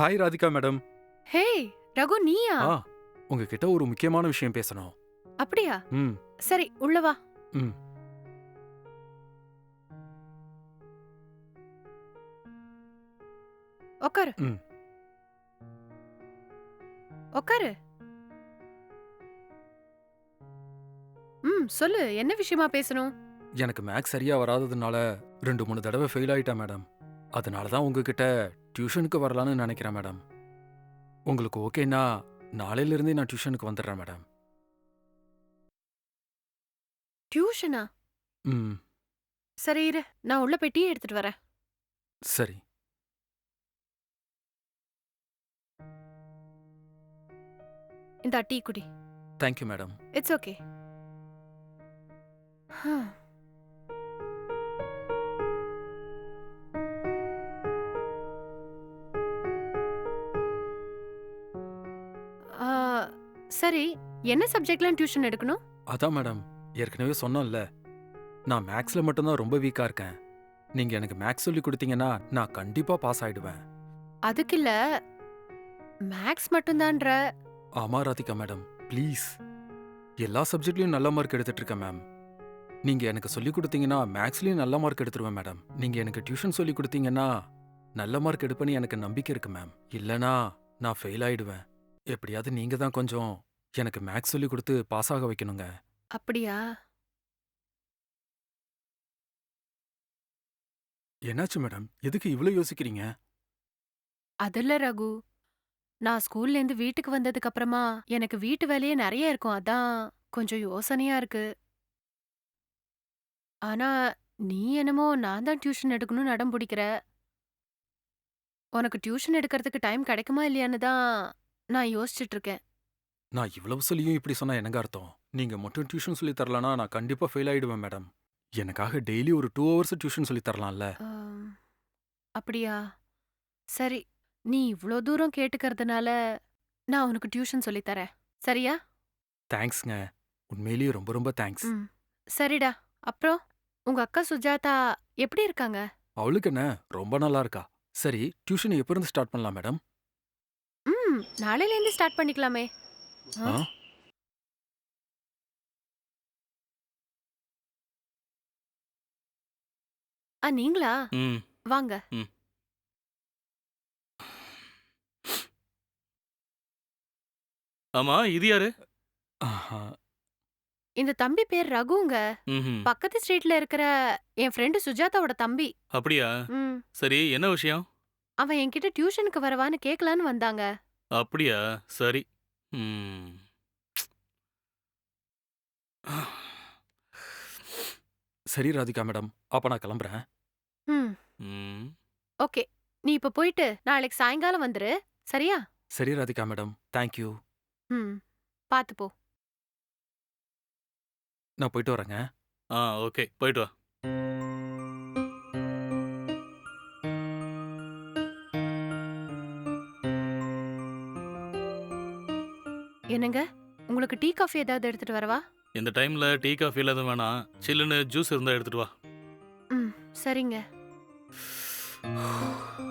Hi Radhika madam hey Raghu நீயா? ஆ உங்ககிட்ட ஒரு முக்கியமான விஷயம் பேசணும். அப்படியா? ம். சரி உள்ள வா. ம். உக்காரு. ம். உக்காரு. ம் சொல்லு என்ன விஷயமா பேசணும்? எனக்கு மேக்ஸ் சரியா வராததுனால ரெண்டு மூணு தடவை ஃபெயில் ஆயிட்டேன் மேடம் அதனால தான் உங்ககிட்ட டியூஷனுக்கு வரலான்னு நினைக்கிறேன் மேடம். உங்களுக்கு ஓகேனா நாளையில இருந்தே நான் டியூஷனுக்கு வந்துடுறேன் மேடம். டியூஷனா? ம். சரி இரு நான் உள்ள போய் டீ எடுத்துட்டு வரேன். சரி. இந்த டீ குடி. Thank you madam. இட்ஸ் ஓகே சரி என்ன சப்ஜெக்ட்லாம் டியூஷன் எடுக்கணும்? அதான் மேடம் ஏற்கனவே சொன்னோம்ல. நான் மேக்ஸ்ல மட்டும்தான் ரொம்ப வீக்கா இருக்கேன். நீங்க எனக்கு மேக்ஸ் சொல்லி கொடுத்தீங்கன்னா நான் கண்டிப்பா பாஸ் ஆயிடுவேன். அதுக்கு இல்ல மேக்ஸ் மட்டும்தான்ற. ஆமா ராதிகா மேடம் ப்ளீஸ். எல்லா சப்ஜெக்ட்லயும் நல்ல மார்க் எடுத்துட்டு இருக்கேன் மேம். நீங்க எனக்கு சொல்லி கொடுத்தீங்கன்னா மேக்ஸ்லயும் நல்ல மார்க் எடுத்துருவேன் மேடம். நீங்க எனக்கு டியூஷன் சொல்லி கொடுத்தீங்கன்னா நல்ல மார்க் எடுப்பேன்னு எனக்கு நம்பிக்கை இருக்கு மேம். இல்லனா நான் ஃபெயில் ஆயிடுவேன். எப்படியாவது நீங்க தான் கொஞ்சம் எனக்கு மேக்ஸ் சொல்லி கொடுத்து பாஸ் ஆக வைக்கணுங்க. அப்படியா? என்னாச்சு மேடம்? எதுக்கு இவ்வளவு யோசிக்கிறீங்க? அதில்ல ரகு. நான் ஸ்கூல்ல இருந்து வீட்டுக்கு வந்ததுக்கு அப்புறமா எனக்கு வீட்டு வேலையே நிறைய இருக்கும். அதான் கொஞ்சம் யோசனையா இருக்கு. ஆனா நீ என்னமோ நான் தான் டியூஷன் எடுக்கணும்னு அடம் பிடிக்கிற. உனக்கு டியூஷன் எடுக்கிறதுக்கு டைம் கிடைக்குமா இல்லையான்னு தான் நான் யோசிச்சுட்டு இருக்கேன் நான் இவ்வளவு சொல்லியும் இப்படி சொன்னா என்னங்க அர்த்தம்? நீங்க மட்டும் டியூஷன் சொல்லி தரலனா நான் கண்டிப்பா ஃபெயில் ஆயிடுவேன் மேடம். எனக்காக டெய்லி ஒரு டூ ஹவர்ஸ் டியூஷன் சொல்லி தரலாம்ல? ஆம், அப்படியா? சரி நீ இவ்ளோ தூரம் கேட்டுக்கறதுனால நான் உனக்கு டியூஷன் சொல்லித் தரேன். சரியா? தேங்க்ஸ்ங்க. உண்மையிலேயே ரொம்ப ரொம்ப தேங்க்ஸ். ம். சரிடா. அப்புறம் உங்க அக்கா சுஜாதா எப்படி இருக்காங்க? அவளுக்கு என்ன? ரொம்ப நல்லா இருக்கா? சரி டியூஷன் எப்ப இருந்து ஸ்டார்ட் பண்ணலாம் மேடம்? ம் நாளையில இருந்து ஸ்டார்ட் பண்ணிக்கலாமே. ஆ? நீங்களா? ம். வாங்க. ஆமா இது யாரு? ஆஹா. இந்த தம்பி பேர் ரகுங்க. ம்ஹும். பக்கத்து ஸ்ட்ரீட்ல இருக்கிற என் ஃப்ரெண்டு சுஜாதாவோட தம்பி. அப்படியா? ம். சரி என்ன விஷயம்? அவன் என்கிட்ட டியூஷனுக்கு வரவான்னு கேட்கலான்னு வந்தாங்க. அப்படியா? சரி. ம். சரி ராதிகா மேடம். அப்ப நான் கிளம்புறேன். ம். ம். ஓகே. நீ இப்ப போயிட்டு நாளைக்கு சாயங்காலம் வந்துரு. சரியா? சரி ராதிகா மேடம். தேங்க்யூ ம். பாத்து போ. நான் போயிட்டு வரேங்க. ஆ ஓகே. போயிட்டு வா. என்னங்க? உங்களுக்கு டீ காஃபி ஏதாவது எடுத்துட்டு வரவா? இந்த டைம்ல டீ காஃபி எதுவும் வேணாம். சில்லுன்னு ஜூஸ் இருந்தா எடுத்துட்டு வா. ம் சரிங்க.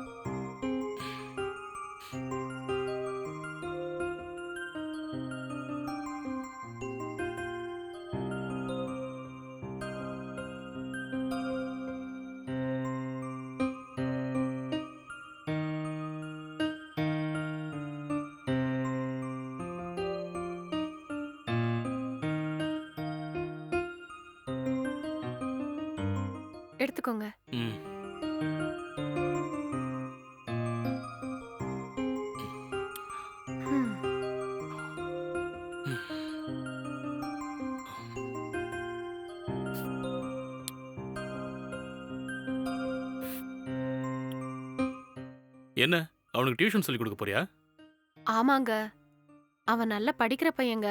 என்ன? அவனுக்கு டியூஷன் சொல்லி கொடுக்க போறியா? ஆமாங்க. அவன் நல்லா படிக்கிற பையங்க.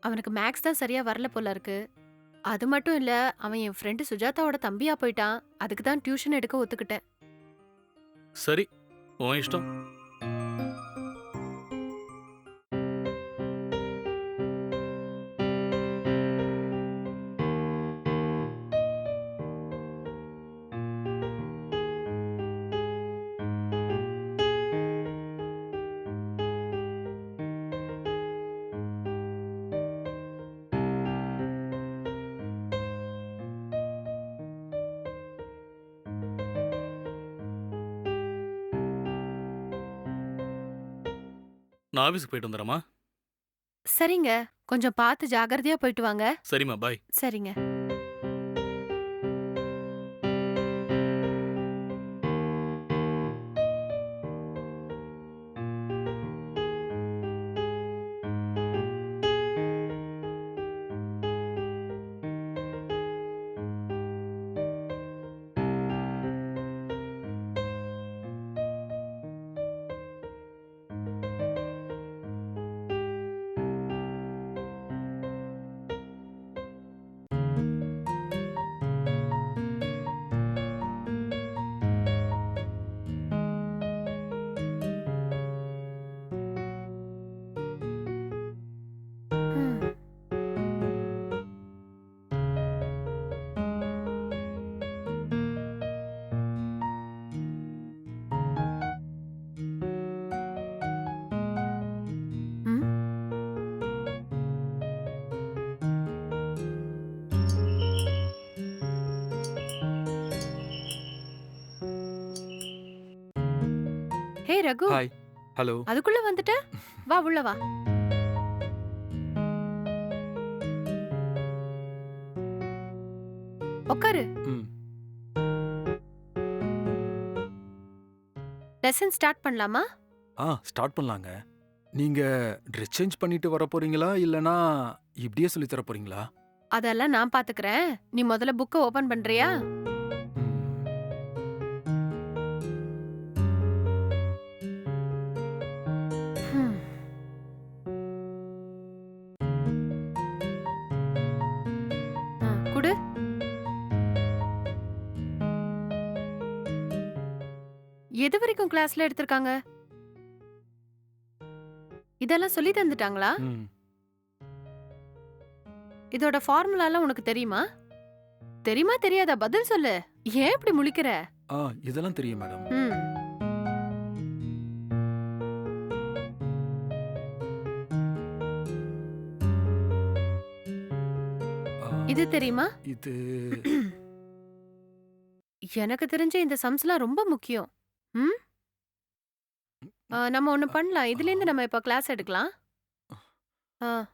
அவனுக்கு மேக்ஸ் தான் சரியா வரல போல இருக்கு. அது மட்டும் இல்ல அவன் என் ஃப்ரெண்டு சுஜாதாவோட தம்பியா போயிட்டான். அதுக்கு தான் டியூஷன் எடுக்க ஒத்துக்கிட்டேன். சரி உன் இஷ்டம். நான் ஆஃபீஸ்க்கு போயிட்டு வந்துடுறேம்மா. சரிங்க. கொஞ்சம் பார்த்து ஜாகிரதையா போயிட்டு வாங்க. சரிம்மா பாய். சரிங்க. ஹே ரகு. ஹாய் ஹலோ அதுக்குள்ள வந்துட்ட? வா உள்ள வா. உட்காரு லெசன் ஸ்டார்ட் பண்ணலாமா? ஆ ஸ்டார்ட் பண்ணலாங்க. நீங்க ட்ரெஸ் சேஞ்ச் பண்ணிட்டு வர போறீங்களா? இல்லனா இப்படியே சொல்லி தர போறீங்களா? அதெல்லாம் நான் பாத்துக்கறேன். நீ முதல்ல புக்க ஓபன் பண்றியா? எது வரைக்கும் கிளாஸ்ல எடுத்திருக்காங்க? இதெல்லாம் சொல்லி தந்துட்டாங்களா? ம். இதோட ஃபார்முலாலாம் உனக்கு தெரியுமா? தெரியுமா தெரியாதா? பதில் சொல்லு. ஏன் இப்படி முழிக்கிற? ஆ இதெல்லாம் தெரியும் மேடம். ம். இது தெரியுமா? இது எனக்கு தெரிஞ்ச இந்த சம்ஸ்லாம் ரொம்ப முக்கியம். ம்? ஆ, நம்ம ஒண்ணு பண்ணலாம். இதுல இருந்து நம்ம இப்ப கிளாஸ் எடுக்கலாம். ஆ,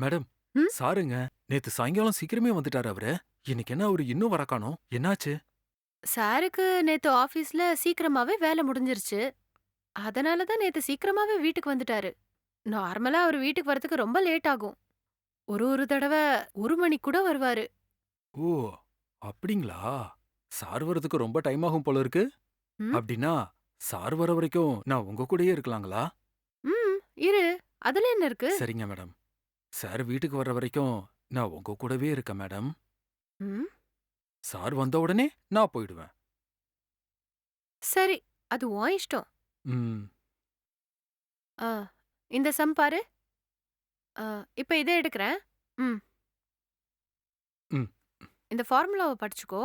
மேடம் ம்? சாருங்க. நேத்து சாயங்காலம் சீக்கிரமே வந்துட்டாரு அவரு. இன்னைக்கு என்ன அவரு இன்னும் வர காணோம்? என்னாச்சு? சாருக்கு நேத்து ஆபீஸ்ல சீக்கிரமாவே வேலை முடிஞ்சிருச்சு. அதனால தான் நேத்து சீக்கிரமாவே வீட்டுக்கு வந்துட்டாரு. நார்மலா அவர் வீட்டுக்கு வரதுக்கு ரொம்ப லேட் ஆகும். ஒரு ஒரு தடவை ஒரு மணி கூட வருவாரு. ஓ அப்படிங்களா? சார் வரதுக்கு ரொம்ப டைம் ஆகும் போல இருக்கு. ம்? அப்படின்னா சார் வர வரைக்கும் நான் உங்க கூடயே இருக்கலாங்களா? ம் இரு. அதுல என்ன இருக்கு? சரிங்க மேடம் சார் வீட்டுக்கு வர்ற வரைக்கும் நான் உங்க கூடவே இருக்கேன் மேடம் ம். சார் வந்த உடனே நான் போயிடுவேன். சரி அது உன் இஷ்டம். ம். ஆ இந்த சம் பாரு. ஆ, இப்ப இதை எடுக்கிறேன். ம். ம். இந்த ஃபார்முலாவை படிச்சுக்கோ.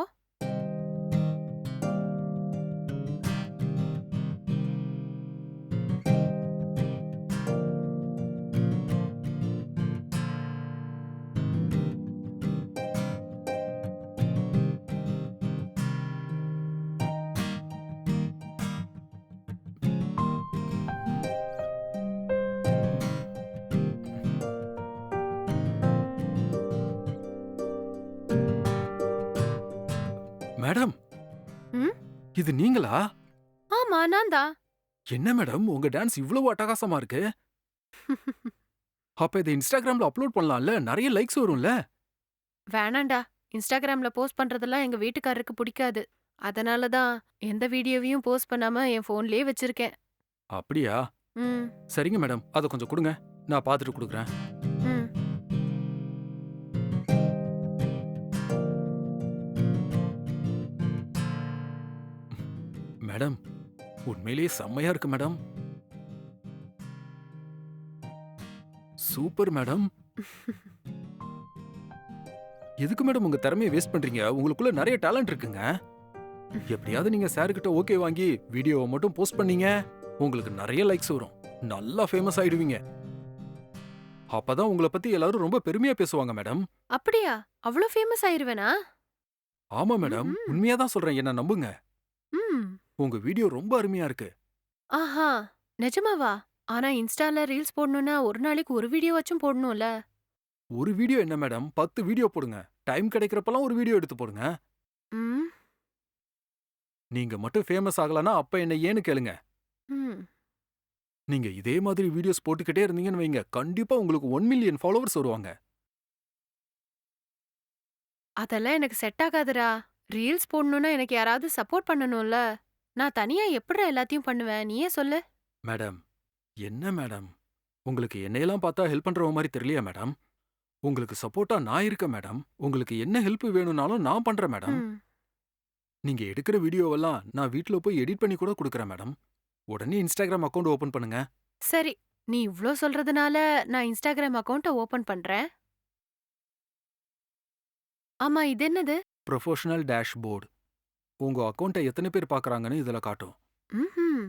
இது நீங்களா? ஆமா நான் தான் என்ன மேடம் உங்க டான்ஸ் இவ்வளவு அட்டகாசமா இருக்கு? அப்ப இதை இன்ஸ்டாகிராம்ல அப்லோட் பண்ணலாம்ல? நிறைய லைக்ஸ் வரும்ல? வேணாண்டா. இன்ஸ்டாகிராம்ல போஸ்ட் பண்றதெல்லாம் எங்க வீட்டுக்காரருக்கு பிடிக்காது. அதனால தான் எந்த வீடியோவையும் போஸ்ட் பண்ணாம என் போன்லயே வச்சிருக்கேன். அப்படியா? ம். சரிங்க மேடம். அதை கொஞ்சம் கொடுங்க. நான் பார்த்துட்டு கொடுக்குறேன். மேடம். உண்மையிலேயே செம்மையா இருக்கு மேடம். Super madam. எதுக்கு மேடம் உங்க திறமையை வேஸ்ட் பண்றீங்க? உங்களுக்குள்ள நிறைய டேலண்ட் இருக்குங்க. எப்படியாவது நீங்க சார் கிட்ட ஓகே வாங்கி வீடியோவை மட்டும் போஸ்ட் பண்ணீங்க. உங்களுக்கு நிறைய லைக்ஸ் வரும். நல்லா ஃபேமஸ் ஆயிடுவீங்க. அப்பதான் உங்களை பத்தி எல்லாரும் ரொம்ப பெருமையா பேசுவாங்க மேடம். அப்படியா? அவ்வளோ ஃபேமஸ் ஆயிருவேனா? ஆமா மேடம். உண்மையா தான் சொல்றேன். என்ன நம்புங்க. ம். உங்க வீடியோ ரொம்ப அருமையா இருக்கு. ஆஹா நிஜமாவா? ஆனா இன்ஸ்டால ரீல்ஸ் போடணும்னா ஒரு நாளைக்கு ஒரு வீடியோ வச்சும் போடணும்ல? ஒரு வீடியோ என்ன மேடம்? பத்து வீடியோ போடுங்க. டைம் கிடைக்கிறப்பெல்லாம் ஒரு வீடியோ எடுத்து போடுங்க. ம். நீங்க மட்டும் ஃபேமஸ் ஆகலனா அப்ப என்ன ஏன்னு கேளுங்க. ம். நீங்க இதே மாதிரி வீடியோஸ் போட்டுக்கிட்டே இருந்தீங்கன்னு வைங்க. கண்டிப்பா உங்களுக்கு ஒன் மில்லியன் ஃபாலோவர்ஸ் வருவாங்க. அதெல்லாம் எனக்கு செட் ஆகாதுடா. ரீல்ஸ் போடணும்னா எனக்கு யாராவது சப்போர்ட் பண்ணணும்ல? நான் தனியா எப்படிடா எல்லாத்தையும் பண்ணுவேன்? நீயே சொல்லு. மேடம் என்ன மேடம்? உங்களுக்கு என்னையெல்லாம் பார்த்தா ஹெல்ப் பண்ற மாதிரி தெரியலையா மேடம்? உங்களுக்கு சப்போர்ட்டா நான் இருக்கேன் மேடம். உங்களுக்கு என்ன ஹெல்ப் வேணும்னாலும் நான் பண்றேன் மேடம். ம். நீங்க எடுக்கிற வீடியோவெல்லாம் நான் வீட்ல போய் எடிட் பண்ணி கூட கொடுக்குறேன் மேடம். உடனே இன்ஸ்டாகிராம் அக்கவுண்ட் ஓபன் பண்ணுங்க. சரி நீ இவ்ளோ சொல்றதுனால நான் இன்ஸ்டாகிராம் அக்கவுண்ட ஓபன் பண்றேன். ஆமா இது என்னது? ப்ரொஃபஷனல் டேஷ்போர்டு உங்க அக்கவுண்ட்டை எத்தனை பேர் பார்க்கறாங்கன்னு இதுல காட்டும். ம்ஹும்.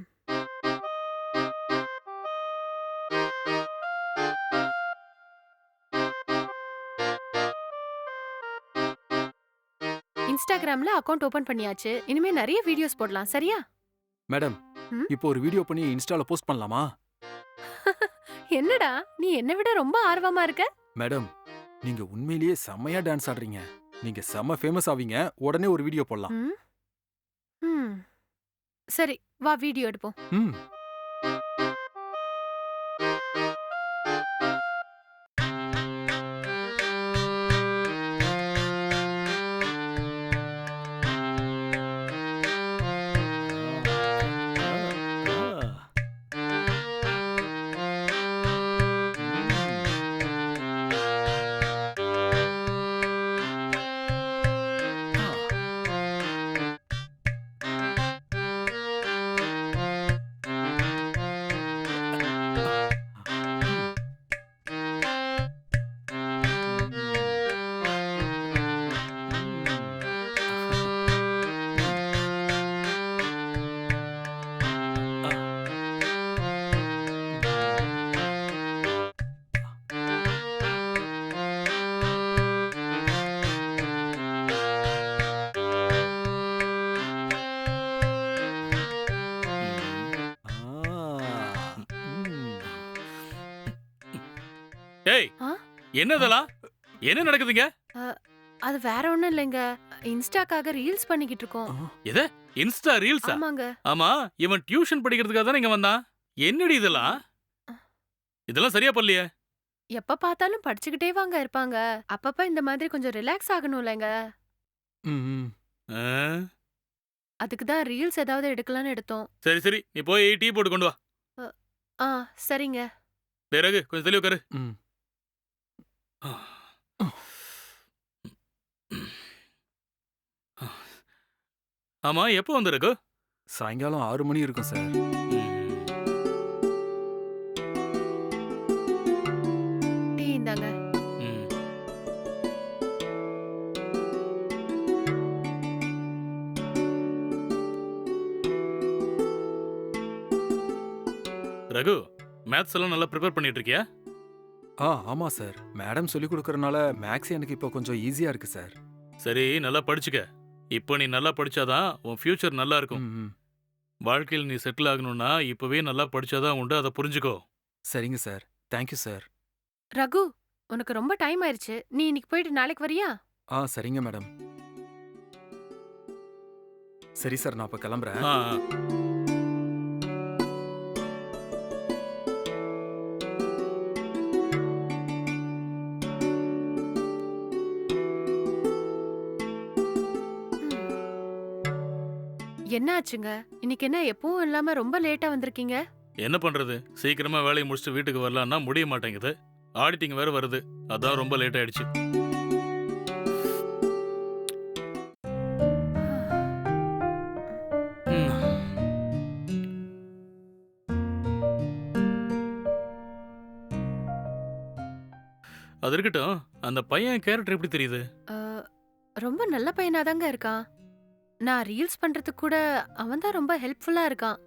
இன்ஸ்டாகிராம்ல அக்கவுண்ட் ஓபன் பண்ணியாச்சு. இனிமே நிறைய வீடியோஸ் போடலாம். சரியா? மேடம் ம்? இப்போ ஒரு வீடியோ பண்ணி இன்ஸ்டால போஸ்ட் பண்ணலாமா? என்னடா? நீ என்னை விட ரொம்ப ஆர்வமா இருக்க? மேடம் நீங்க உண்மையிலேயே செம்மையா டான்ஸ் ஆடுறீங்க. நீங்க செம்ம ஃபேமஸ் ஆவீங்க. உடனே ஒரு வீடியோ போடலாம். ம்? சரி வா வீடியோ எடுப்போம். ம். என்னதெல்லாம் என்ன நடக்குதுங்க? அது வேற ஒண்ணும் இல்லைங்க. இன்ஸ்டாக்காக ரீல்ஸ் பண்ணிக்கிட்டு இருக்கோம். எது? இன்ஸ்டா ரீல்ஸா? ஆமாங்க. ஆமா இவன் டியூஷன் படிக்கிறதுக்காக தானே இங்க வந்தான். என்னடி இதெல்லாம்? இதெல்லாம் சரியா பண்ணலையே? எப்ப பார்த்தாலும் படிச்சுக்கிட்டே வாங்க இருப்பாங்க. அப்பப்ப இந்த மாதிரி கொஞ்சம் ரிலாக்ஸ் ஆகணும்லங்க ம், ம். ஆ? அதுக்கு தான் ரீல்ஸ் ஏதாவது எடுக்கலாம்னு எடுத்தோம். சரி சரி. நீ போய் டீ போட்டு கொண்டு வா. ஆ சரிங்க. டேய் ரகு கொஞ்சம் தெளிவு உட்காரு. ம். ஆமா எப்போ வந்த ரகு? சாயங்காலம் ஆறு மணி இருக்கும் சார். டீ இந்தாங்க. ம். ரகு மேத்ஸ் எல்லாம் நல்லா ப்ரிப்பேர் பண்ணிட்டு இருக்கியா? ஆ ஆமா சார். மேடம் சொல்லி கொடுக்கறனால மேக்ஸ் எனக்கு இப்போ கொஞ்சம் ஈஸியா இருக்கு சார். சரி நல்லா படிச்சுக்க. இப்போ நீ நல்லா படிச்சாதான் உன் ஃபியூச்சர் நல்லா இருக்கும். ம், ம். வாழ்க்கையில் நீ செட்டில் ஆகணும்னா இப்பவே நல்லா படிச்சாதான் உண்டு அதை புரிஞ்சுக்கோ. சரிங்க சார். Thank you sir. ரகு உனக்கு ரொம்ப டைம் ஆயிருச்சு. நீ இன்னைக்கு போயிட்டு நாளைக்கு வரியா? ஆ சரிங்க மேடம். சரி சார் நான் அப்ப கிளம்புறேன். ஆ ஆ. என்ன ஆச்சுங்க இன்னைக்கு என்ன எப்பவும் இல்லாம ரொம்ப லேட்டா வந்திருக்கீங்க? என்ன பண்றது? சீக்கிரமா வேலையை முடிச்சுட்டு வீட்டுக்கு வரலான்னா முடிய மாட்டேங்குது. ஆடிட்டிங் வேற வருது. அதான் ரொம்ப லேட் ஆயிடுச்சு. ம். அது இருக்கட்டும். அந்த பையன் கேரக்டர் எப்படி தெரியுது? அஹ், ரொம்ப நல்ல பையனாதாங்க இருக்கான். நான் ரீல்ஸ் பண்றதுக்கு கூட அவன் தான் ரொம்ப ஹெல்ப்ஃபுல்லா இருக்கான்.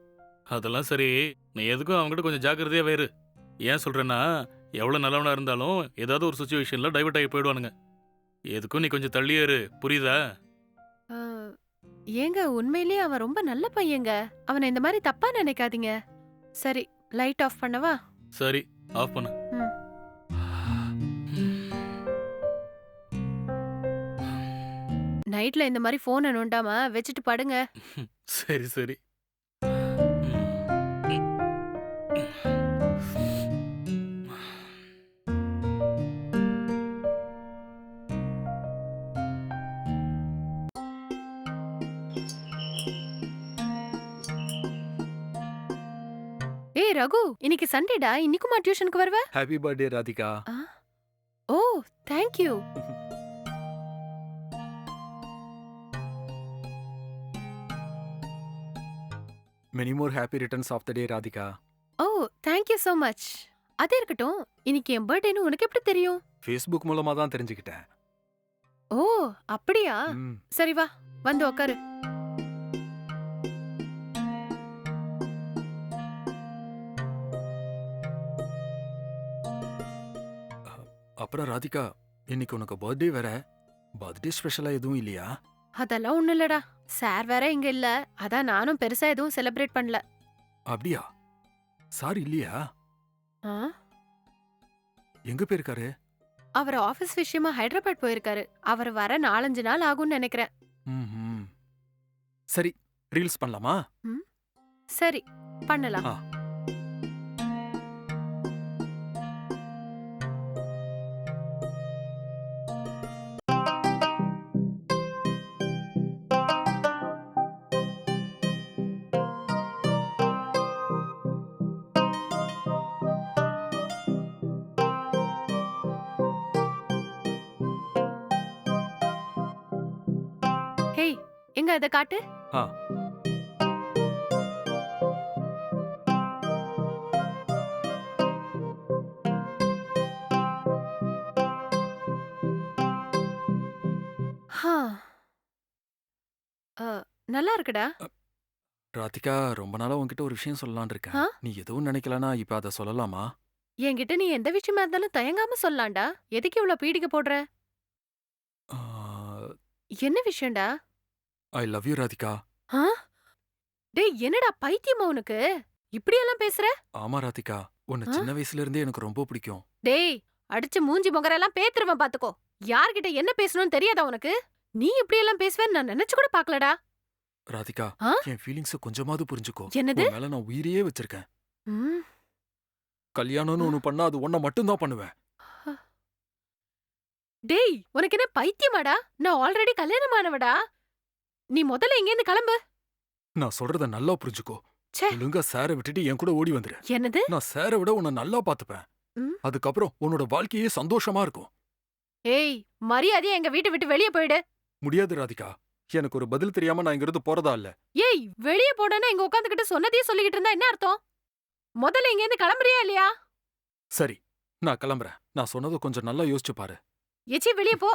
அதெல்லாம் சரி. நீ எதுக்கும் அவங்ககிட்ட கொஞ்சம் ஜாக்கிரதையா வேறு ஏன் சொல்றேன்னா எவ்வளவு நல்லவனா இருந்தாலும் ஏதாவது ஒரு சுச்சுவேஷன்ல டைவர்ட் ஆகி போயிடுவானுங்க. எதுக்கும் நீ கொஞ்சம் தள்ளியே இரு. புரியுதா? அஹ், ஏங்க உண்மையிலேயே அவன் ரொம்ப நல்ல பையங்க. அவனை இந்த மாதிரி தப்பா நினைக்காதீங்க. சரி லைட் ஆஃப் பண்ணவா? சரி ஆஃப் பண்ணு. நைட்ல இந்த மாதிரி போனை நோண்டாம வச்சுட்டு படுங்க. சரி சரி. ஏய் ரகு இன்னைக்கு சண்டேடா. இன்னைக்குமா டியூஷனுக்கு வருவ? Happy birthday Radhika. Oh thank many more happy returns of the day Radhika oh thank you so much அது இருக்கட்டும் இன்னைக்கு என் பர்த்டேன்னு உனக்கு எப்படி தெரியும்? ஃபேஸ்புக் மூலமா தான் தெரிஞ்சுக்கிட்டேன். ஓ அப்படியா? ம், சரி வா வந்து உக்காரு. அப்புறம் ராதிகா இன்னைக்கு உனக்கு பர்த்டே வேற. பர்த்டே ஸ்பெஷலா எதுவும் இல்லையா? அதெல்லாம் ஒண்ணும் இல்லடா. சார் வேற இங்க இல்ல. அதான் நானும் பெருசா எதுவும் செலிப்ரேட் பண்ணல. அப்படியா? சார் இல்லையா? ஆ? எங்க போயிருக்காரு? அவர் ஆபீஸ் விஷயமா ஹைதராபாத் போயிருக்காரு. அவர் வர நாலஞ்சு நாள் ஆகும்னு நினைக்கிறேன். ம்ஹும். சரி ரீல்ஸ் பண்ணலாமா? சரி பண்ணலாம். ஆ. எங்க இத காட்டு? நல்லா இருக்குடா. ராதிகா ரொம்ப நாளா உன்கிட்ட ஒரு விஷயம் சொல்லலாம்னு இருக்கேன்? நீ எதுவும் நினைக்கலனா இப்ப அதை சொல்லலாமா? என்கிட்ட நீ எந்த விஷயமா இருந்தாலும் தயங்காம சொல்லலாம்டா. எதுக்கு இவ்வளவு பீடிக்க போடுற? என்ன விஷயம்டா? I love you Radhika. ஆ? டேய் என்னடா பைத்தியமா உனக்கு? இப்படியெல்லாம் பேசுற? ஆமா ராதிகா. உன்னை ஆ? சின்ன வயசுல இருந்தே எனக்கு ரொம்ப பிடிக்கும். டேய் அடிச்சு மூஞ்சி முகரெல்லாம் பேத்துருவேன் பாத்துக்கோ. யார்கிட்ட என்ன பேசணும்னு தெரியாதா உனக்கு? நீ இப்படியெல்லாம் பேசுவேன்னு நான் நினைச்சு கூட பாக்கலடா. ராதிகா ஆ? என் ஃபீலிங்ஸ கொஞ்சமாவது புரிஞ்சுக்கோ. என்னது? உன் மேல நான் உயிரையே வச்சிருக்கேன். ம், கல்யாணம்னு ஒண்ணு பண்ணா அது ஒன்ன மட்டும்தான் பண்ணுவேன். டேய் உனக்கு என்ன பைத்தியமாடா? நான் ஆல்ரெடி கல்யாணமானவடா? நீ முதல்ல இங்கேருந்து கிளம்பு. நான் சொல்றத நல்லா புரிஞ்சுக்கோ. ச்சே. ஒழுங்கா சாரை விட்டுட்டு என் கூட ஓடி வந்துரு. என்னது? நான் சாரை விட உன்னை நல்லா பாத்துப்பேன் ம். அதுக்கப்புறம் உன்னோட வாழ்க்கையே சந்தோஷமா இருக்கும். ஏய் மரியாதையா எங்க வீட்டை விட்டு வெளியே போயிடு. முடியாது ராதிகா. எனக்கு ஒரு பதில் தெரியாம நான் இங்கிருந்து போறதா இல்ல. ஏய் வெளியே போடனா இங்க உட்காந்துக்கிட்டு சொன்னதையே சொல்லிக்கிட்டு இருந்தா என்ன அர்த்தம்? முதல்ல இங்கேருந்து கிளம்புறியா இல்லையா? சரி நான் கிளம்புறேன். நான் சொன்னதை கொஞ்சம் நல்லா யோசிச்சு பாரு. எச்சி வெளியே போ.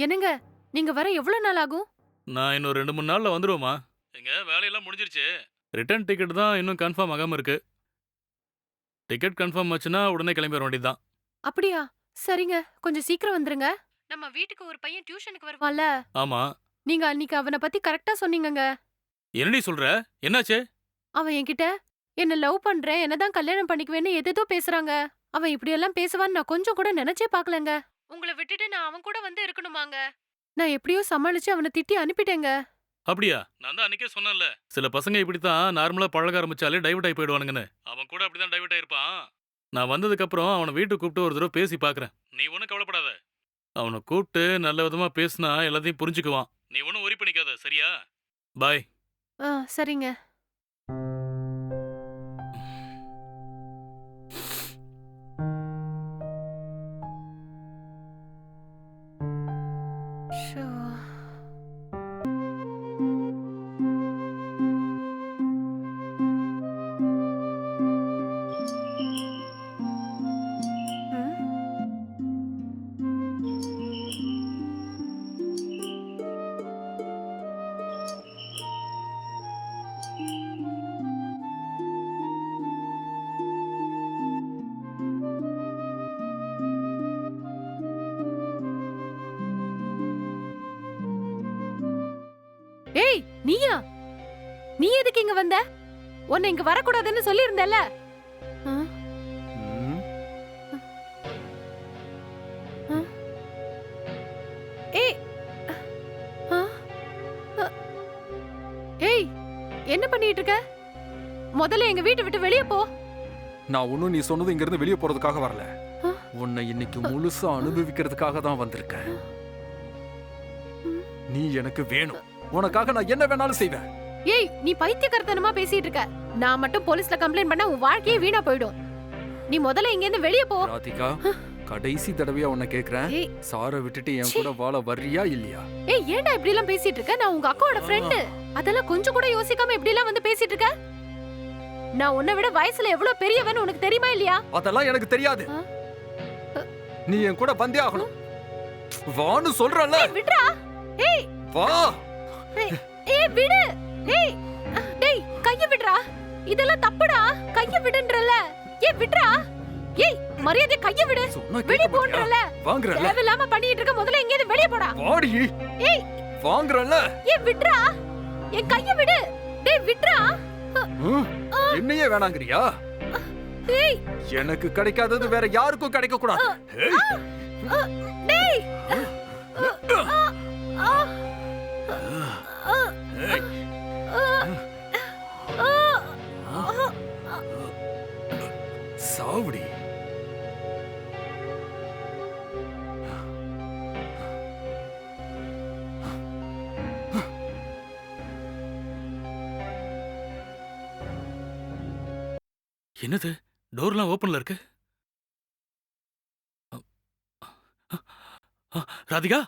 என்னங்க? நீங்க வர எவ்வளவு நாள் ஆகும்? நான் இன்னும் ரெண்டு மூணு நாள்ல வந்துருவோமா எங்க? வேலையெல்லாம் முடிஞ்சிருச்சு. ரிட்டர்ன் டிக்கெட் தான் இன்னும் கன்ஃபார்ம் ஆகாம இருக்கு. டிக்கெட் கன்ஃபார்ம் ஆச்சுன்னா உடனே கிளம்பி வர வேண்டியதுதான். அப்படியா? சரிங்க. கொஞ்சம் சீக்கிரம் வந்துருங்க. நம்ம வீட்டுக்கு ஒரு பையன் டியூஷனுக்கு வருவான்ல? ஆமா. நீங்க அன்னைக்கு அவனை பத்தி கரெக்டா சொன்னீங்கங்க. என்னடி சொல்ற? என்னாச்சு? அவன் என்கிட்ட என்ன லவ் பண்றேன். என்னதான் கல்யாணம் பண்ணிக்குவேன்னு எதேதோ பேசுறாங்க. அவன் இப்படியெல்லாம் பேசுவான்னு நான் கொஞ்சம் கூட நினைச்சே பார்க்கலங்க. உங்களை விட்டுட்டு நான் அவன் கூட வந்து இருக்கணுமாங்க? நான் எப்படியோ சமாளிச்சு அவனை திட்டி அனுப்பிட்டேங்க. அப்படியா? நான் தான் அன்னைக்கே சொன்னேன்ல. சில பசங்க இப்படித்தான் நார்மலா பழக ஆரம்பிச்சாலே டைவர்ட் ஆகி போயிடுவானுங்கன்னு. அவன் கூட அப்படிதான் டைவர்ட் ஆயிருப்பான். நான் வந்ததுக்கு அப்புறம் அவனை வீட்டுக்கு கூப்பிட்டு ஒரு தடவை பேசி பார்க்கறேன் நீ ஒன்றும் கவலைப்படாத. அவனை கூப்பிட்டு நல்ல விதமா பேசினா எல்லாத்தையும் புரிஞ்சுக்குவான். நீ ஒன்றும் ஒரி பண்ணிக்காத சரியா? பாய் ஆ சரிங்க. வந்த? உன்னை இங்க வரக்கூடாதுன்னு சொல்லியிருந்தல ஏய் என்ன பண்ணிட்டு இருக்க முதல்ல எங்க வீட்டை விட்டு வெளியே போ. நான் ஒன்னும் நீ சொன்னது இங்க இருந்து வெளியே போறதுக்காக வரல? உன்னை இன்னைக்கு முழுசா அனுபவிக்கிறதுக்காக தான் வந்திருக்கேன். நீ எனக்கு வேணும். உனக்காக நான் என்ன வேணாலும் செய்வேன். ஏய் நீ பைத்தியக்காரத்தனமா பேசிட்டு இருக்க. நான் மட்டும் போலீஸ்ல கம்ப்ளைண்ட் பண்ணா உன் வாழ்க்கையே வீணா போயிடும். நீ முதல்ல இங்க இருந்து வெளியே போ. ராதிகா கடைசி தடவையா உன்னை கேக்குறேன்? ஏய். சாரை விட்டுட்டு என். கூட வாழ வர்றியா இல்லையா? ஏய் ஏன்டா இப்படி எல்லாம் பேசிட்டு இருக்க? நான் உங்க அக்காவோட ஃப்ரெண்டு அதெல்லாம் கொஞ்சம் கூட யோசிக்காம இப்படி எல்லாம் வந்து பேசிட்டு இருக்க? நான் உன்னை விட வயசுல எவ்வளவு பெரியவன் உனக்கு தெரியுமா இல்லையா? அதெல்லாம் எனக்கு தெரியாது. ஆ? நீ என் கூட வந்தே ஆகணும். வான்னு சொல்றல ஏய் விட்றா. ஏய். வா. ஏய், ஏய் விடு. ஏய் டேய் கைய விடுறா. இதெல்லாம் தப்புடா. கைய விடுன்றல ஏய் விட்றா. ஏய் மரியாதை கைய விடு. வெளிய? போன்றல வாங்குறல தேவையில்லாம பண்ணிட்டு இருக்க முதல்ல எங்க வெளிய போடா. வாடி. ஏய். வாங்குறல ஏய் விட்றா. என் கைய விடு. டேய் விட்றா. என்னையே வேணாங்கறியா? ஏய். எனக்கு கிடைக்காதது வேற யாருக்கும் கிடைக்க கூடாது டேய். ஆ, ஆ, என்னது? டோர்லாம் ஓப்பன்ல இருக்கு? ராதிகா?